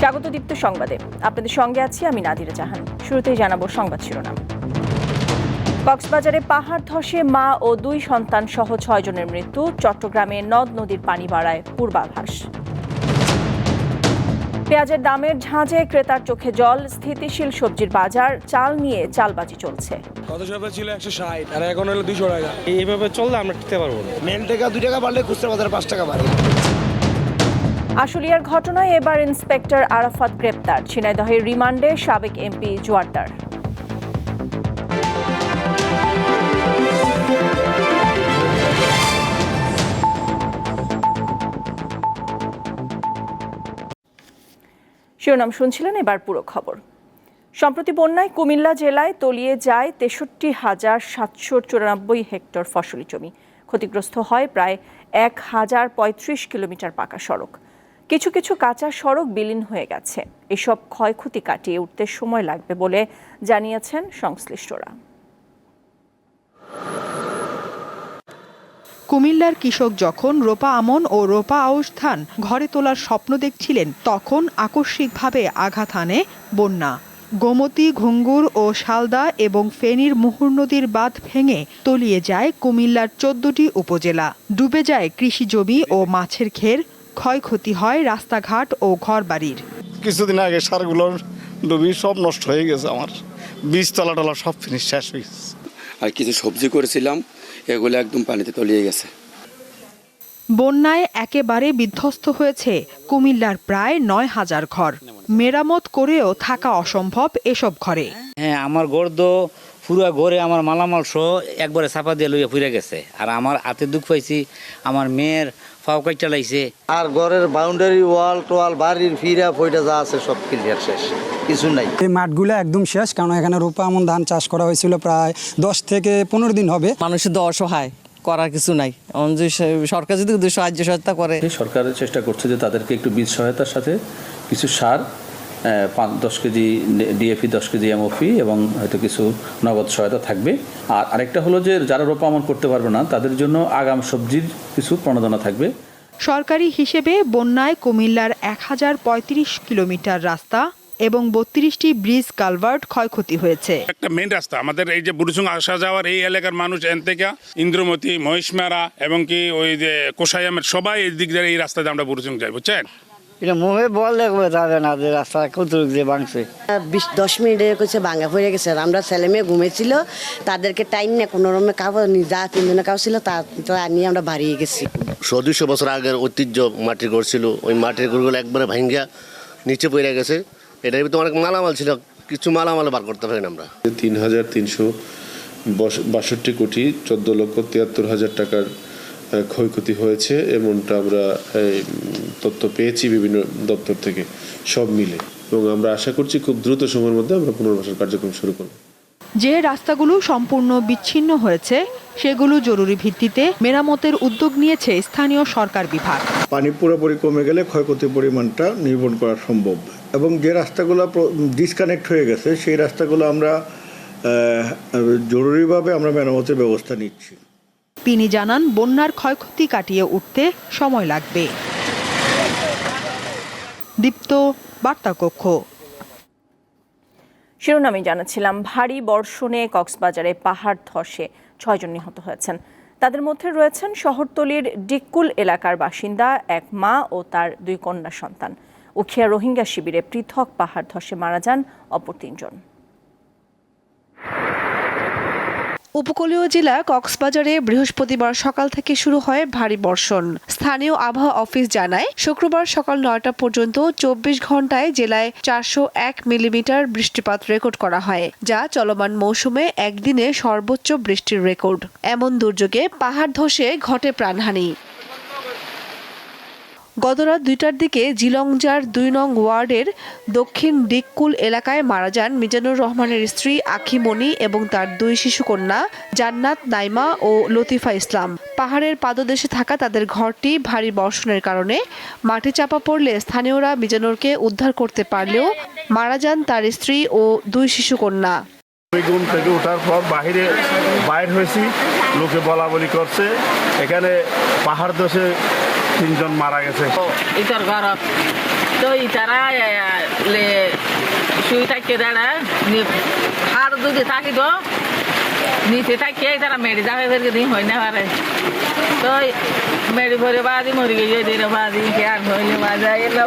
স্বাগত দীপ্ত সংবাদে। আপনাদের সঙ্গে আছি আমি নাদিরা জাহান। শুরুতেই জানাব সংবাদ শিরোনাম। কক্সবাজারে পাহাড় ধসে মা ও দুই সন্তান সহ ছয় জনের মৃত্যু চট্টগ্রামে নদ নদীর পানি বাড়ায় পূর্বাভাস। পেঁয়াজের দামের ঝাঁঝে ক্রেতার চোখে জল স্থিতিশীল সবজির বাজার চাল নিয়ে চালবাজি চলছে। গত সপ্তাহে ছিল? একশো ষাট আর এখন হলো দুশো টাকা। এইভাবে চললে আমরা টিকতে পারব না। মেন টাকা দুই টাকা বাড়লে খুচরা বাজারে পাঁচ টাকা বাড়ে। আশুলিয়ার ঘটনায় এবার ইন্সপেক্টর আরাফাত গ্রেপ্তার। ঝিনাইদহের রিমান্ডে সাবেক এমপি জোয়ারদার। শিরোনাম শুনছিলেন এবার পুরো খবর। সম্প্রতি বন্যায় কুমিল্লা জেলায় তলিয়ে যায় তেষট্টি হাজার সাতশো চুরানব্বই হেক্টর ফসলি জমি। ক্ষতিগ্রস্ত হয় প্রায় এক হাজার পঁয়ত্রিশ কিলোমিটার পাকা সড়ক। কিছু কিছু কাঁচা সড়ক বিলীন হয়ে গেছে। এসব ক্ষয়ক্ষতি কাটিয়ে উঠতে সময় লাগবে বলে জানিয়েছেন সংশ্লিষ্টরা। কুমিল্লার কৃষক যখন রোপা আমন ও রোপা আউশ ধান ঘরে তোলার স্বপ্ন দেখছিলেন, তখন আকস্মিকভাবে আঘাত হানে বন্যা। গোমতী, ঘুঙ্গুর ও শালদা এবং ফেনীর মুহুর নদীর বাঁধ ভেঙে তলিয়ে যায় কুমিল্লার চোদ্দটি উপজেলা। ডুবে যায় কৃষি জমি ও মাছের ঘের ক্ষয়ক্ষতি হয় রাস্তাঘাট ও ঘরবাড়ির। কিছুদিন আগে সারগুলো ডুবি সব নষ্ট হয়ে গেছে আমার। বীজ তলা টলা সব ফিনিশ শেষ হয়ে গেছে। আর কিছু সবজি করেছিলাম এগুলো একদম পানিতে তলিয়ে গেছে। বন্যায় একেবারে বিধ্বস্ত হয়েছে কুমিল্লার প্রায় নয় হাজার ঘর। মেরামত করেও থাকা অসম্ভব এসব ঘরে। হ্যাঁ আমার গড় তো পুরো ঘরে আমার মালামাল সহ একবারে চাপা দিয়ে লইয়া ফুরে গেছে। আর আমার হাতে দুঃখ পাইছি আমার মেয়ের ফাও কাইটা লাইছে। আর ঘরের বাউন্ডারি ওয়াল টোয়াল বাড়ির ফিরা ফইটা যা আছে সব ক্লিয়ার শেষ। কিছু নাই। এই মাঠগুলো একদম শেষ কারণ এখানে রূপা আমন ধান চাষ করা হয়েছিল প্রায় দশ থেকে পনেরো দিন হবে। মানুষের তো অসহায় করার কিছু নাই। সরকার যদি সাহায্য সহায়তা করে। সরকারের চেষ্টা করছে যে তাদেরকে একটু বীজ সহায়তার সাথে কিছু সার পাঁচ দশ কেজি ডিএপি দশ কেজি এমওপি এবং হয়তো কিছু নগদ সহায়তা থাকবে। আর আরেকটা হলো যে যারা রোপা আমন করতে পারবে না তাদের জন্য আগাম সবজির কিছু প্রণোদনা থাকবে। সরকারি হিসেবে বন্যায় কুমিল্লার এক হাজার পঁয়ত্রিশ কিলোমিটার রাস্তা এবং বত্রিশটি ব্রিজ কালভার্ট ক্ষয়ক্ষতি হয়েছে। একটা মেন রাস্তা। আমাদের এই যে বুড়ুসুং আসা যাওয়ার এই এলাকার মানুষ এন থেকে ইন্দ্রমতি মহিষমেরা এবং কি ওই যে কোষাইয়ামের সবাই এই দিক দিয়ে এই রাস্তাতে আমরা বুড়ুসুং যাই বুঝছেন? এটা মুখে বললে যাবে না যে রাস্তা কত দিয়ে ভাঙছে। বিশ দশ মিনিটের কাছে ভাঙা পড়ে গেছে। আমরা ছেলে মেয়ে ঘুমেছিল তাদেরকে টাইম নিয়ে কোনো রকমের কাপড় নি- যা তিনজনের কাপড় ছিল তা তা নিয়ে আমরা বাড়িয়ে গেছি। দুইশো বছর আগের ঐতিহ্য মাটির ঘর ছিল। ওই মাটির ঘরগুলো একবারে ভাঙ্গিয়া নিচে পড়ে গেছে। এটার ভিতরে অনেক মালামাল ছিল। কিছু মালামাল বার করতে পারি না আমরা। তিন হাজার তিনশো বাষট্টি কোটি চোদ্দ লক্ষ তিয়াত্তর হাজার টাকার ক্ষয়ক্ষতি হয়েছে এমনটা আমরা এই, তথ্য পেয়েছি বিভিন্ন দপ্তর থেকে সব মিলে। এবং আমরা আশা করছি খুব দ্রুত সময়ের মধ্যে আমরা পুনর্বাসন কার্যক্রম শুরু করব। যে রাস্তাগুলো সম্পূর্ণ বিচ্ছিন্ন হয়েছে সেগুলো জরুরি ভিত্তিতে মেরামতের উদ্যোগ নিয়েছে স্থানীয় সরকার বিভাগ। পানি পুরোপুরি কমে গেলে ক্ষয়ক্ষতির পরিমাণটা নির্ভর করা সম্ভব। এবং যে রাস্তাগুলো ডিসকানেক্ট হয়ে গেছে সেই রাস্তাগুলো আমরা জরুরিভাবে আমরা মেরামতের ব্যবস্থা নিচ্ছি। তিনি জানান, বন্যার ক্ষয়ক্ষতি কাটিয়ে উঠতে সময় লাগবে। দীপ্ত বার্তা কক্ষ শিরোনামে জানাচ্ছিলাম, ভারী বর্ষণে কক্সবাজারে পাহাড় ধসে ছয়জন নিহত হয়েছেন। তাদের মধ্যে রয়েছেন শহরতলির ডিক্কুল এলাকার বাসিন্দা, এক মা ও তার দুই কন্যা সন্তান। উখিয়া রোহিঙ্গা শিবিরে পৃথক পাহাড় ধসে মারা যান অপর তিনজন। উপকূলীয় জেলা কক্সবাজারে বৃহস্পতিবার সকাল থেকে শুরু হয় ভারী বর্ষণ। স্থানীয় আবহাওয়া অফিস জানায়, শুক্রবার সকাল নয়টা পর্যন্ত চব্বিশ ঘন্টায় জেলায় চারশো এক মিলিমিটার বৃষ্টিপাত রেকর্ড করা হয়, যা চলমান মৌসুমে একদিনে সর্বোচ্চ বৃষ্টির রেকর্ড। এমন দুর্যোগে পাহাড় ধসে ঘটে প্রাণহানি। গতরাত দুইটার দিকে জিলংজার দুই নং ওয়ার্ডের দক্ষিণ ডিককুল এলাকায় মারা যান মিজানুর রহমানের স্ত্রী আখিমণি এবং তার দুই শিশুকন্যা জান্নাত, নাইমা ও লতিফা ইসলাম। পাহাড়ের পাদদেশে থাকা তাদের ঘরটি ভারী বর্ষণের কারণে মাটি চাপা পড়লে স্থানীয়রা মিজানুরকে উদ্ধার করতে পারলেও মারা যান তার স্ত্রী ও দুই শিশু কন্যা থেকে ওঠার পর বাহিরে বাইর হয়েছি, লোকে বলা বলি করছে। এখানে পাহাড় দোষে তিনজন মারা গেছে। এটার ঘর। তো ইতারা শুই থাকে দাঁড়া আর যদি থাকি তো, নিচে থাকিয়ে তারা মেডি যাবে ফেরকে দিন হয় না পারে। তো মেডি ভরে বাদি মরি গিয়ে দিন বাদি কে আর হইলে বাজা এলো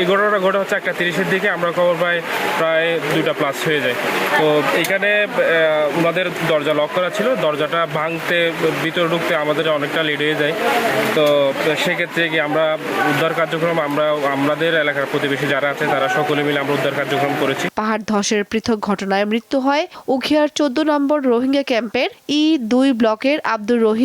এই ঘটনাটা ঘটে হচ্ছে একটা তিরিশের দিকে আমরা খবর পাই প্রায় দুইটা প্লাস হয়ে যায়। তো এখানে ওনাদের দরজা লক করা ছিল দরজাটা ভাঙতে ভিতরে ঢুকতে আমাদের অনেকটা লেট হয়ে যায়। তো সেক্ষেত্রে কি আমরা উদ্ধার কার্যক্রম আমরা আমাদের এলাকার প্রতিবেশী যারা আছে তারা সকলে মিলে আমরা উদ্ধার কার্যক্রম করেছি। পাহাড় ধসের পৃথক ঘটনায় মৃত্যু হয় উখিয়ার চোদ্দ নম্বর রোহিঙ্গা ক্যাম্পের ই দুই ব্লকের আব্দুর রহিম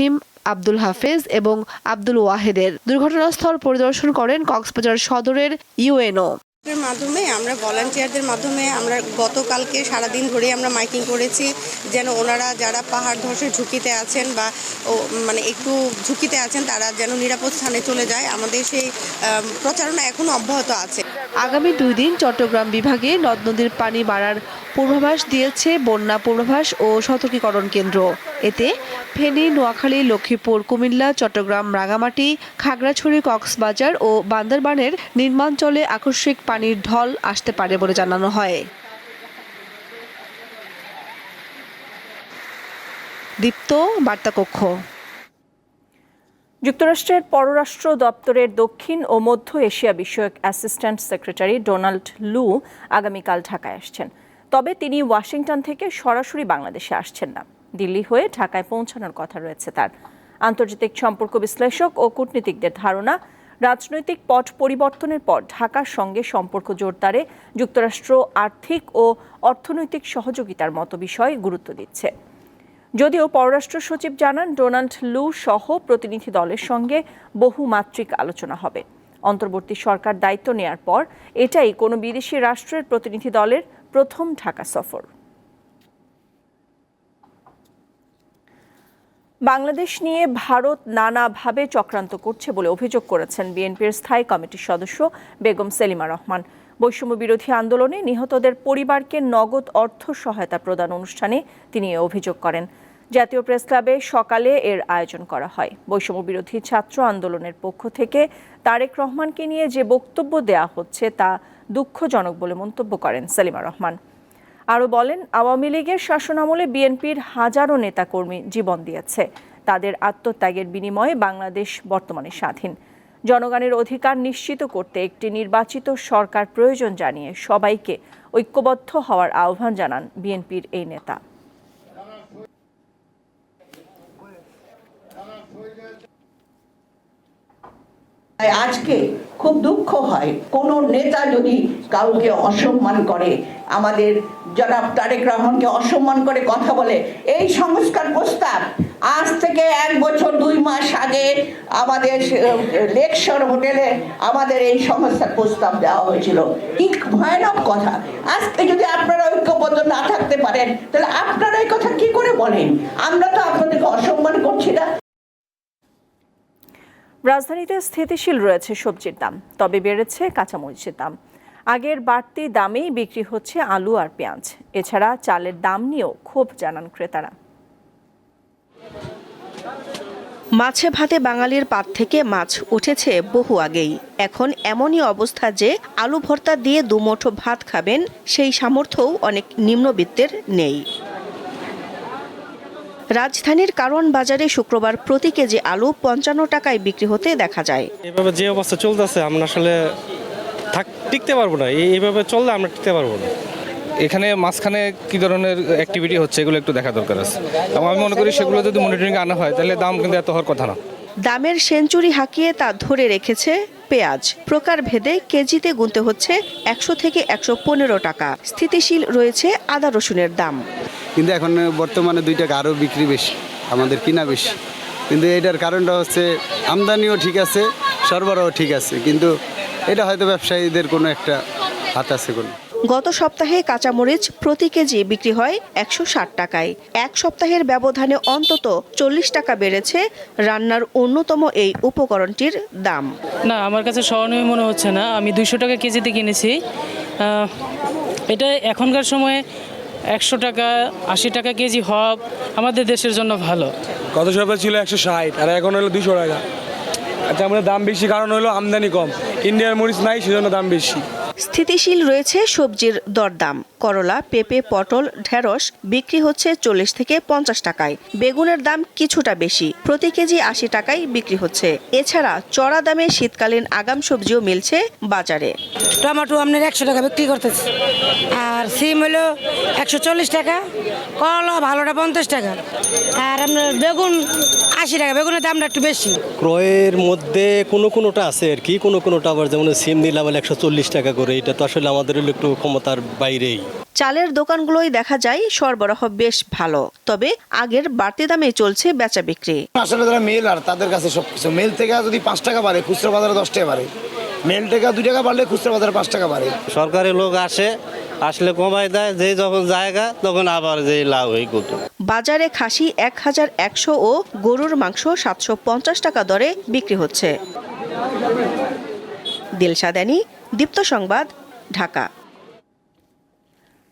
আব্দুল হাফেজ এবং আব্দুল ওয়াহেদের দুর্ঘটনাস্থল পরিদর্শন করেন কক্সবাজার সদরের ইউএনও। এর মাধ্যমে, আমরা ভলান্টিয়ারদের মাধ্যমে, আমরা গতকালকে সারাদিন ধরে আমরা মাইকিং করেছি যেন ওনারা যারা পাহাড় ধসের ঝুঁকিতে আছেন বা, ও মানে একটু ঝুঁকিতে আছেন, তারা যেন নিরাপদ স্থানে চলে যায়। আমাদের সেই প্রচারণা এখনও অব্যাহত আছে। আগামী দুই দিন চট্টগ্রাম বিভাগে নদ নদীর পানি বাড়ার পূর্বাভাস দিয়েছে বন্যা পূর্বাভাস ও সতর্কীকরণ কেন্দ্র। এতে ফেনী, নোয়াখালী, লক্ষ্মীপুর, কুমিল্লা, চট্টগ্রাম, রাঙামাটি, খাগড়াছড়ি, কক্সবাজার ও বান্দরবানের নির্মাঞ্চলে আকস্মিক পানির ঢল আসতে পারে বলে জানানো হয়। দীপ্ত বার্তা কক্ষ যুক্তরাষ্ট্রের পররাষ্ট্র দপ্তরের দক্ষিণ ও মধ্য এশিয়া বিষয়ক অ্যাসিস্ট্যান্ট সেক্রেটারি ডোনাল্ড লু আগামীকাল ঢাকায় আসছেন। তবে তিনি ওয়াশিংটন থেকে সরাসরি বাংলাদেশে আসছেন না। দিল্লি হয়ে ঢাকায় পৌঁছানোর কথা রয়েছে তার। আন্তর্জাতিক সম্পর্ক বিশ্লেষক ও কূটনীতিকদের ধারণা রাজনৈতিক পট পরিবর্তনের পর ঢাকার সঙ্গে সম্পর্ক জোরদারে যুক্তরাষ্ট্র আর্থিক ও অর্থনৈতিক সহযোগিতার মতো বিষয়ে গুরুত্ব দিচ্ছে। যদিও পররাষ্ট্র সচিব জানান, ডোনাল্ড লু সহ প্রতিনিধি দলের সঙ্গে বহুমাত্রিক আলোচনা হবে। অন্তর্বর্তী সরকার দায়িত্ব নেয়ার পর এটাই কোনো বিদেশি রাষ্ট্রের প্রতিনিধি দলের প্রথম ঢাকা সফর। বাংলাদেশ নিয়ে ভারত নানাভাবে চক্রান্ত করছে বলে অভিযোগ করেছেন বিএনপির স্থায়ী কমিটির সদস্য বেগম সেলিমা রহমান। বৈষম্য বিরোধী আন্দোলনে নিহতদের পরিবারকে নগদ অর্থ সহায়তা প্রদান অনুষ্ঠানে তিনি এ অভিযোগ করেন। জাতীয় প্রেস ক্লাবে সকালে এর আয়োজন করা হয়। বৈষম্য বিরোধী ছাত্র আন্দোলনের পক্ষ থেকে তারেক রহমানকে নিয়ে যে বক্তব্য দেয়া হচ্ছে তা দুঃখজনক বলে মন্তব্য করেন সেলিমা রহমান। আরও বলেন, আওয়ামী লীগের শাসনামলে বিএনপির হাজারো নেতাকর্মী জীবন দিয়েছে। তাদের আত্মত্যাগের বিনিময়ে বাংলাদেশ বর্তমানে স্বাধীন। জনগণের অধিকার নিশ্চিত করতে একটি নির্বাচিত সরকার প্রয়োজন জানিয়ে সবাইকে ঐক্যবদ্ধ হওয়ার আহ্বান জানান বিএনপির এই নেতা। আজকে খুব দুঃখ হয়। কোন নেতা যদি কাউকে অসম্মান করে, আমাদের জনাব তারেক রহমানকে অসম্মান করে কথা বলে, এই সংস্কার প্রস্তাব আজ থেকে এক বছর, দুই মাস আগে আমাদের লেকশর হোটেলে আমাদের এই সংস্কার প্রস্তাব দেওয়া হয়েছিল। কি ভয়ানক কথা। আজকে যদি আপনারা ঐক্যবদ্ধ না থাকতে পারেন, তাহলে আপনারা এই কথা কি করে বলেন? আমরা তো আপনাদেরকে অসম্মান করছি না। রাজধানীতে স্থিতিশীল রয়েছে সবজির দাম, তবে বেড়েছে কাঁচামরিচের দাম। আগের বাড়তি দামেই বিক্রি হচ্ছে আলু আর পেঁয়াজ। এছাড়া চালের দাম নিয়েও ক্ষোভ জানান ক্রেতারা। মাছে ভাতে বাঙালির পাত থেকে মাছ উঠেছে বহু আগেই। এখন এমনই অবস্থা যে আলু ভর্তা দিয়ে দুমুঠো ভাত খাবেন, সেই সামর্থ্যও অনেক নিম্নবিত্তের নেই। রাজধানীর কারওয়ান বাজারে শুক্রবার প্রতি কেজি আলু পঞ্চান্ন টাকায় বিক্রি হতে দেখা যায়। এভাবে যে অবস্থা চলতেছে আমরা আসলে থাক টিকতে পারব না। এই- এইভাবে চললে আমরা টিকতে পারব না। এখানে মাঝখানে কি ধরনের অ্যাক্টিভিটি হচ্ছে এগুলো একটু দেখা দরকার আছে। এবং আমি মনে করি সেগুলো যদি মনিটরিং আনা হয় তাহলে দাম কিন্তু এত হওয়ার কথা না। দামের সেঞ্চুরি হাঁকিয়ে তা ধরে রেখেছে পেঁয়াজ। প্রকার ভেদে কেজিতে গুনতে হচ্ছে একশো থেকে একশো পনেরো টাকা। স্থিতিশীল রয়েছে আদা রসুনের দাম। কিন্তু এখন বর্তমানে দুই টাকা আরও বিক্রি বেশি আমাদের কিনা বেশি। কিন্তু এটার কারণটা হচ্ছে আমদানিও ঠিক আছে সরবরাহ ঠিক আছে কিন্তু এটা হয়তো ব্যবসায়ীদের কোনো একটা হাত আছে কোনো। গত সপ্তাহে কাঁচামরিচ প্রতি কেজি বিক্রি হয় একশো ষাট টাকায়। এক সপ্তাহের ব্যবধানে অন্তত চল্লিশ টাকা বেড়েছে রান্নার অন্যতম এই উপকরণটির দাম। না আমার কাছে স্মরণীয় মনে হচ্ছে না। আমি দুইশো টাকা কেজিতে কিনেছি। এটা এখনকার সময়ে একশো টাকা, আশি টাকা কেজি হব আমাদের দেশের জন্য ভালো। গত সপ্তাহে ছিল? একশো ষাট, আর এখন হলো দুশো টাকা। আচ্ছা আমাদের দাম বেশি, কারণ হলো আমদানি কম। ইন্ডিয়ার মরিচ নাই, সেজন্য দাম বেশি। স্থিতিশীল রয়েছে সবজির দরদাম। করলা, পেঁপে, পটল, ঢেঁড়স বিক্রি হচ্ছে চল্লিশ থেকে পঞ্চাশ টাকায়। বেগুনের দাম কিছুটা বেশি, প্রতি কেজি আশি টাকায় বিক্রি হচ্ছে। এছাড়া চড়া দামে শীতকালীন আগাম সবজিও মিলছে বাজারে। টমেটো আপনার একশো টাকা বিক্রি করতেছে। আর সিম হলো একশো চল্লিশ টাকা, করলা ভালোটা পঞ্চাশ টাকা। আর আপনার বেগুন আশি টাকা বেগুনের দামটা একটু বেশি। ক্রয়ের মধ্যে কোনো কোনোটা আছে আর কি কোনো কোনোটা আবার যেমন সিম নিলাম একশো চল্লিশ টাকা করে এটা তো আসলে আমাদের হলো একটু ক্ষমতার বাইরেই। চালের দোকানগুলোই দেখা যায় সরবরাহ বেশ ভালো তবে আগের বাড়তি দামে চলছে বেচা বিক্রি। আসলে যারা মেল আর তাদের কাছে সবকিছু। মেল থেকে যদি পাঁচ টাকা বাড়ে খুচরো বাজারে দশ টাকা বাড়ে। মেল থেকে দুই টাকা বাড়লে খুচরা বাজারে পাঁচ টাকা বাড়ে। সরকারি লোক আসে আসলে কমাই দেয় যে যখন জায়গা তখন আবার যে লাভ হয়ে কত। বাজারে খাসি এক হাজার একশো ও গরুর মাংস সাতশো পঞ্চাশ টাকা দরে বিক্রি হচ্ছে। দিলশাদানি দীপ্ত সংবাদ ঢাকা।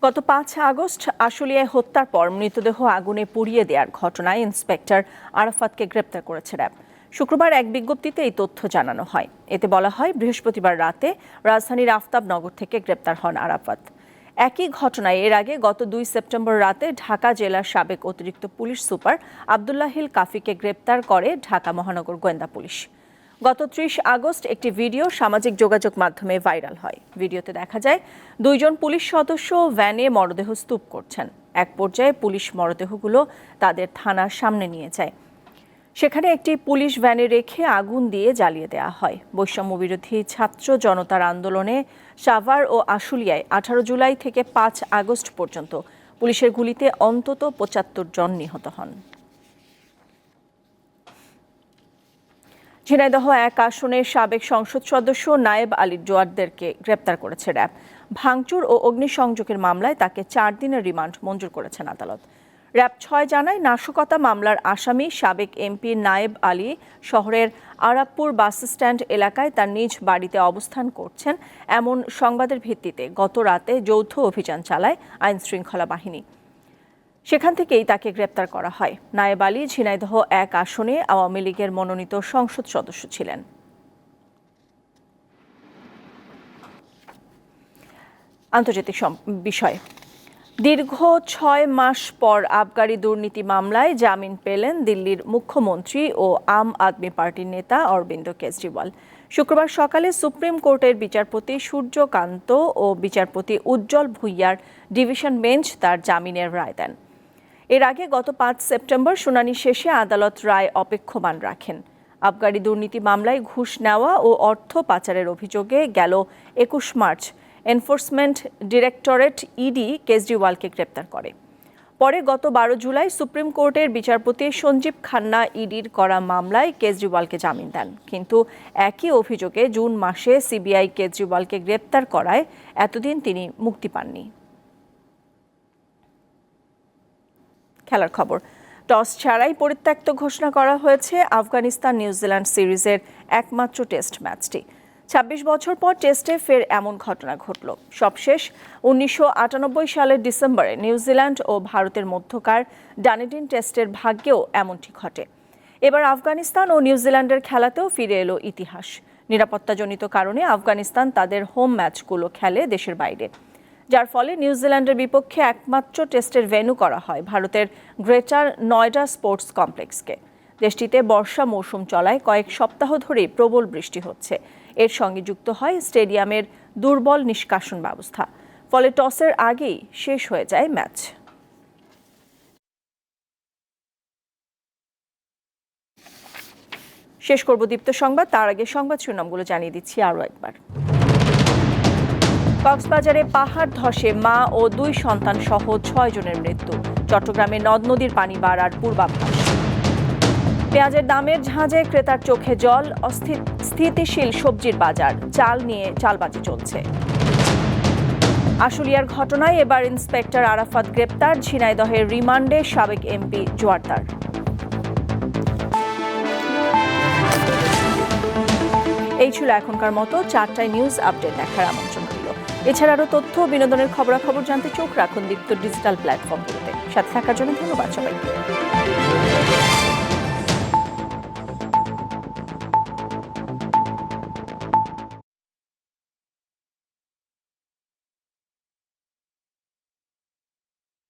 গত পাঁচ আগস্ট আশুলিয়ায় হত্যার পর মৃতদেহ আগুনে পুড়িয়ে দেওয়ার ঘটনায় ইন্সপেক্টর আরাফাতকে গ্রেপ্তার করেছে র্যাব। শুক্রবার এক বিজ্ঞপ্তিতে এই তথ্য জানানো হয়। এতে বলা হয়, বৃহস্পতিবার রাতে রাজধানীর আফতাবনগর থেকে গ্রেপ্তার হন আরাফাত। একই ঘটনায় এর আগে গত দুই সেপ্টেম্বর রাতে ঢাকা জেলার সাবেক অতিরিক্ত পুলিশ সুপার আবদুল্লাহিল কাফিকে গ্রেপ্তার করে ঢাকা মহানগর গোয়েন্দা পুলিশ। গত ত্রিশ আগস্ট একটি ভিডিও সামাজিক যোগাযোগ মাধ্যমে ভাইরাল হয়। ভিডিওতে দেখা যায়, দুইজন পুলিশ সদস্য ভ্যানে মরদেহ স্তূপ করছেন। এক পর্যায়ে পুলিশ মরদেহগুলো তাদের থানার সামনে নিয়ে যায়। সেখানে একটি পুলিশ ভ্যানে রেখে আগুন দিয়ে জ্বালিয়ে দেওয়া হয়। বৈষম্য বিরোধী ছাত্র জনতার আন্দোলনে সাভার ও আশুলিয়ায় আঠারো জুলাই থেকে পাঁচ আগস্ট পর্যন্ত পুলিশের গুলিতে অন্তত পঁচাত্তর জন নিহত হন। ঝিনাইদহ এক আসনের সাবেক সংসদ সদস্য নায়েব আলী জোয়ারদেরকে গ্রেপ্তার করেছে র্যাব। ভাঙচুর ও অগ্নিসংযোগের মামলায় তাকে চার দিনের রিমান্ড মঞ্জুর করেছেন আদালত। র্যাব ছয় জানায় নাশকতা মামলার আসামি সাবেক এমপি নায়েব আলী শহরের আরাবপুর বাস স্ট্যান্ড এলাকায় তার নিজ বাড়িতে অবস্থান করছেন। এমন সংবাদের ভিত্তিতে গত রাতে যৌথ অভিযান চালায় আইন শৃঙ্খলা বাহিনী। সেখান থেকেই তাকে গ্রেপ্তার করা হয়। নায়েব আলী ঝিনাইদহ এক আসনে আওয়ামী লীগের মনোনীত সংসদ সদস্য ছিলেন। আন্তর্জাতিক বিষয়। দীর্ঘ ছয় মাস পর আবগারি দুর্নীতি মামলায় জামিন পেলেন দিল্লির মুখ্যমন্ত্রী ও আম আদমি পার্টির নেতা অরবিন্দ কেজরিওয়াল। শুক্রবার সকালে সুপ্রিম কোর্টের বিচারপতি সূর্যকান্ত ও বিচারপতি উজ্জ্বল ভুইয়ার ডিভিশন বেঞ্চ তার জামিনের রায় দেন। এর আগে গত পাঁচ সেপ্টেম্বর শুনানি শেষে আদালত রায় অপেক্ষমান রাখেন। আবগারি দুর্নীতি মামলায় ঘুষ নেওয়া ও অর্থ পাচারের অভিযোগে গেল একুশ মার্চ। এনফোর্সমেন্ট ডিরেক্টরেট ইডি কেজরিওয়ালকে গ্রেপ্তার করে। পরে গত বারো জুলাই সুপ্রিম কোর্টের বিচারপতি সঞ্জীব খান্না ইডির করা মামলায় কেজরিওয়ালকে জামিন দেন। কিন্তু একই অভিযোগে জুন মাসে সিবিআই কেজরিওয়ালকে গ্রেপ্তার করায় এতদিন তিনি মুক্তি পাননি। খেলার খবর। টস ছাড়াই পরিত্যক্ত ঘোষণা করা হয়েছে আফগানিস্তান নিউজিল্যান্ড সিরিজের একমাত্র টেস্ট ম্যাচটি। ছাব্বিশ বছর পর টেস্টে ফের এমন ঘটনা ঘটল। সবশেষ উনিশশো আটানব্বই সালের ডিসেম্বরে নিউজিল্যান্ড ও ভারতের মধ্যকার ডানেডিন টেস্টের ভাগ্যেও এমনটি ঘটে। এবার আফগানিস্তান ও নিউজিল্যান্ডের খেলাতেও ফিরে এলো ইতিহাস। নিরাপত্তাজনিত কারণে আফগানিস্তান তাদের হোম ম্যাচগুলো খেলে দেশের বাইরে। যার ফলে নিউজিল্যান্ডের বিপক্ষে একমাত্র টেস্টের ভেন্যু করা হয় ভারতের গ্রেটার নয়ডা স্পোর্টস কমপ্লেক্সকে। দেশটিতে বর্ষা মৌসুম চলায় কয়েক সপ্তাহ ধরেই প্রবল বৃষ্টি হচ্ছে। এর সঙ্গে যুক্ত হয় স্টেডিয়ামের দুর্বল নিষ্কাশন ব্যবস্থা। ফলে টসের আগেই শেষ হয়ে যায় ম্যাচ। শেষ করব দীপ্ত সংবাদ। তার আগে সংবাদ শিরোনামগুলো জানিয়ে দিচ্ছি আরও একবার। কক্সবাজারে পাহাড় ধসে মা ও দুই সন্তান সহ ছয় জনের মৃত্যু। চট্টগ্রামে নদ নদীর পানি বাড়ার পূর্বাভাস। পেঁয়াজের দামের ঝাঁজে ক্রেতার চোখে জল স্থিতিশীল সবজির বাজার, চাল নিয়ে চালবাজি চলছে। আশুলিয়ার ঘটনায় এবার ইন্সপেক্টর আরাফাত গ্রেপ্তার ঝিনাইদহের রিমান্ডে সাবেক এমপি জোয়ারদার। এই ছিল এখনকার মতো চারটায় নিউজ আপডেট দেখার আমন্ত্রণ রইল। এছাড়া আরও তথ্য ও বিনোদনের খবরাখবর জানতে চোখ রাখুন দীপ্ত ডিজিটাল প্ল্যাটফর্মগুলোতে। সাথে থাকার জন্য ধন্যবাদ সবাইকে।